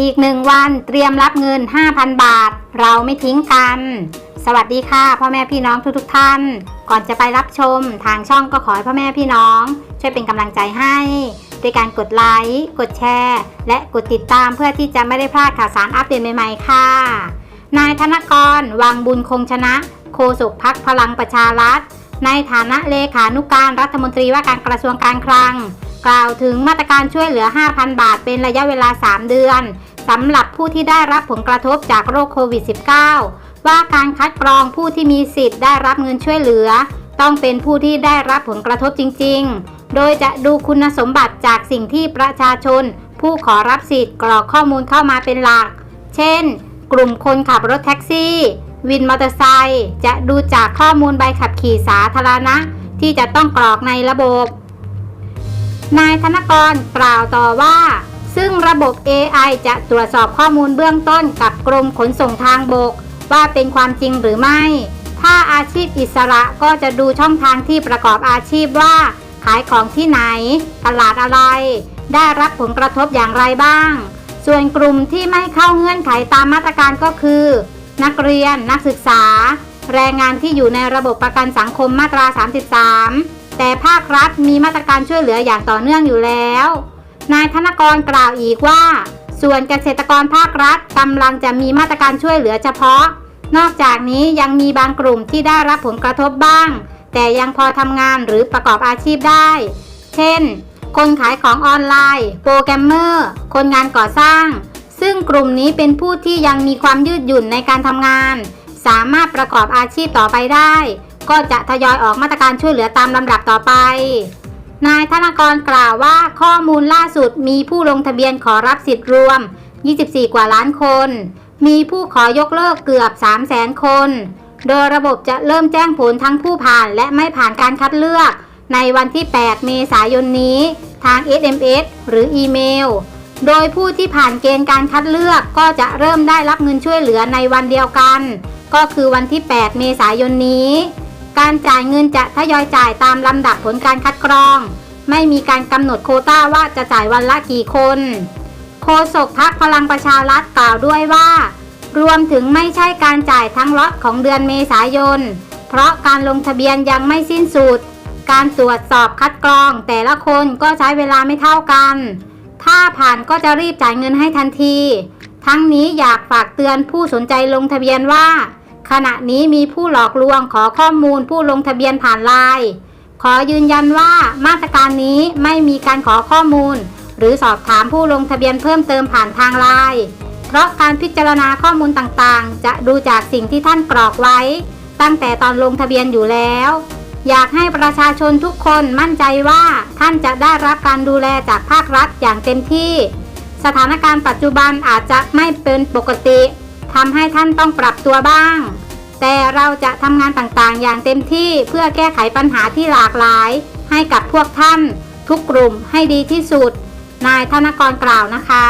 อีกหนึ่งวันเตรียมรับเงิน 5,000 บาท เราไม่ทิ้งกัน สวัสดีค่ะพ่อแม่พี่น้องทุกๆทท่าน ก่อนจะไปรับชมทางช่องก็ขอให้พ่อแม่พี่น้อง ช่วยเป็นกำลังใจให้ด้วยการกดไลค์กดแชร์ และกดติดตามเพื่อที่จะไม่ได้พลาดข่าวสารอัปเดตใหม่ๆค่ะ นายธนกรวังบุญคงชนะ โฆษกพักพลังประชารัฐ ในฐานะเลขานุการรัฐมนตรีว่าการกระทรวงการคลัง กล่าวถึงมาตรการช่วยเหลือ 5,000 บาทเป็นระยะเวลา 3 เดือนสำหรับผู้ที่ได้รับผลกระทบจากโรคโควิด -19 ว่าการคัดกรองผู้ที่มีสิทธิ์ได้รับเงินช่วยเหลือ ต้องเป็นผู้ที่ได้รับผลกระทบจริง ๆ โดยจะดูคุณสมบัติจากสิ่งที่ประชาชน ผู้ขอรับสิทธิ์กรอกข้อมูลเข้ามาเป็นหลัก เช่น กลุ่มคนขับรถแท็กซี่ วินมอเตอร์ไซค์จะดูจากข้อมูลใบขับขี่สาธารณะ ที่จะต้องกรอกในระบบ นายธนกรกล่าวต่อว่า ซึ่งระบบ AI จะตรวจสอบข้อมูลเบื้องต้นกับกรมขนส่งทางบก ว่าเป็นความจริงหรือไม่ ถ้าอาชีพอิสระก็จะดูช่องทางที่ประกอบอาชีพว่า ขายของที่ไหน ตลาดอะไร ได้รับผลกระทบอย่างไรบ้าง ส่วนกลุ่มที่ไม่เข้าเงื่อนไขตามมาตรการก็คือ นักเรียนนักศึกษา แรงงานที่อยู่ในระบบประกันสังคมมาตรา 33 แต่ภาครัฐมีมาตรการช่วยเหลืออย่างต่อเนื่องอยู่แล้ว นายธนกรกล่าวอีกว่า ส่วนเกษตรกรภาครัฐกำลังจะมีมาตรการช่วยเหลือเฉพาะ นอกจากนี้ยังมีบางกลุ่มที่ได้รับผลกระทบบ้าง แต่ยังพอทำงานหรือประกอบอาชีพได้ เช่น คนขายของออนไลน์ โปรแกรมเมอร์ คนงานก่อสร้าง ซึ่งกลุ่มนี้เป็นผู้ที่ยังมีความยืดหยุ่นในการทำงาน สามารถประกอบอาชีพต่อไปได้ ก็จะทยอยออกมาตรการช่วยเหลือตามลำดับต่อไป นายธนกรกล่าวว่าข้อมูลล่าสุดมีผู้ลงทะเบียนขอรับสิทธิ์รวม 24 กว่าล้านคน มีผู้ขอยกเลิกเกือบ 3 0 0แสนคน โดยระบบจะเริ่มแจ้งผลทั้งผู้ผ่านและไม่ผ่านการคัดเลือก ในวันที่ 8 เมษายนนี้ ทาง SMS หรืออีเมล โดยผู้ที่ผ่านเกณฑ์การคัดเลือกก็จะเริ่มได้รับเงินช่วยเหลือในวันเดียวกัน ก็คือวันที่ 8 เมษายนนี้ การจ่ายเงินจะทยอยจ่ายตามลำดับผลการคัดกรอง ไม่มีการกำหนดโคต้าว่าจะจ่ายวันละกี่คน โฆษกพักพลังประชารัฐกล่าวด้วยว่า รวมถึงไม่ใช่การจ่ายทั้งล็อตของเดือนเมษายน เพราะการลงทะเบียนยังไม่สิ้นสุด การตรวจสอบคัดกรอง แต่ละคนก็ใช้เวลาไม่เท่ากัน ถ้าผ่านก็จะรีบจ่ายเงินให้ทันที ทั้งนี้อยากฝากเตือนผู้สนใจลงทะเบียนว่า ขณะนี้มีผู้หลอกลวงขอข้อมูลผู้ลงทะเบียนผ่านไลน์ขอยืนยันว่ามาตรการนี้ไม่มีการขอข้อมูล หรือสอบถามผู้ลงทะเบียนเพิ่มเติมผ่านทางไลน์เพราะการพิจารณาข้อมูลต่างๆ จะดูจากสิ่งที่ท่านกรอกไว้ ตั้งแต่ตอนลงทะเบียนอยู่แล้ว อยากให้ประชาชนทุกคนมั่นใจว่าท่านจะได้รับการดูแลจากภาครัฐอย่างเต็มที่ สถานการณ์ปัจจุบันอาจจะไม่เป็นปกติ ทำให้ท่านต้องปรับตัวบ้าง แต่เราจะทำงานต่างๆ อย่างเต็มที่เพื่อแก้ไขปัญหาที่หลากหลาย ให้กับพวกท่าน ทุกกลุ่มให้ดีที่สุด นายธนกรกล่าวนะคะ